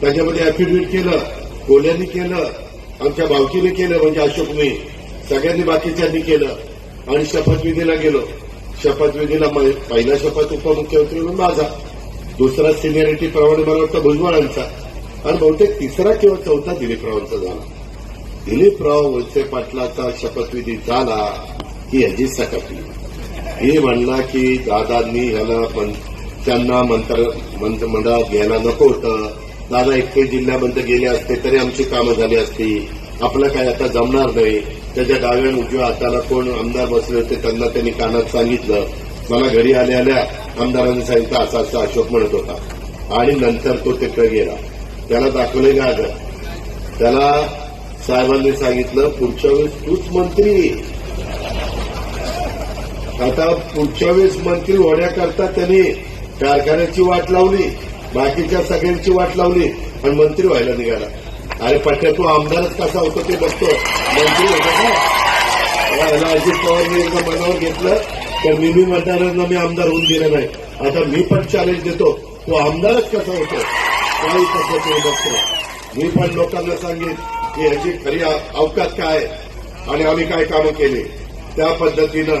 त्याच्यामध्ये अफिडेव्हिट केलं कोल्यानी केलं आमच्या भावकीने केलं म्हणजे अशोकने सगळ्यांनी बाकीच्यांनी केलं. आणि शपथविधीला गेलो. शपथविधीला पहिला शपथ उपमुख्यमंत्री म्हणून माझा. दुसरा सिनियरिटी प्रमाणे मला वाटतं भुजबळांचा. आणि बहुतेक तिसरा किंवा चौथा दिलीपरावांचा झाला. दिलीपराव वळसे पाटलाचा शपथविधी झाला की ह्याची सकटली हे म्हणला की दादांनी ह्याला पण त्यांना मंत्र मंत्रिमंडळात घ्यायला नको होतं. दादा एकटे जिल्ह्यामध्ये गेले असते तरी आमची कामं झाली असती. आपलं काय आता जमणार नाही. त्याच्या डाव्या उजव्या हाताला कोण आमदार बसले होते त्यांना त्यांनी कानात सांगितलं. मला घरी आल्या आल्या आमदारांनी सांगितलं असा असं अशोक म्हणत होता. आणि नंतर तो तिकडे गेला. त्याला दाखवले का अगं त्याला साहेबांनी सांगितलं पुढच्या वेळेस तूच मंत्री. आता पुढच्या वेळेस मंत्री होण्याकरता त्यांनी कारखान्याची वाट लावली. बाकीच्या सगळ्यांची वाट लावली आणि मंत्री व्हायला निघाला. अरे पट्ट्या तू आमदारच कसा होतो ते बघतो. मंत्री होता का याला अजित पवारने एकदा मनावर घेतलं तर मी मी मतदारांना मी आमदार होऊन दिलं नाही. आता मी पण चॅलेंज देतो तो आमदारच कसा होतो? काही ते बघतो. मी पण लोकांना सांगेन की ह्याची खरी अवकात काय? आहे आणि आम्ही काय कामं केली? त्या पद्धतीनं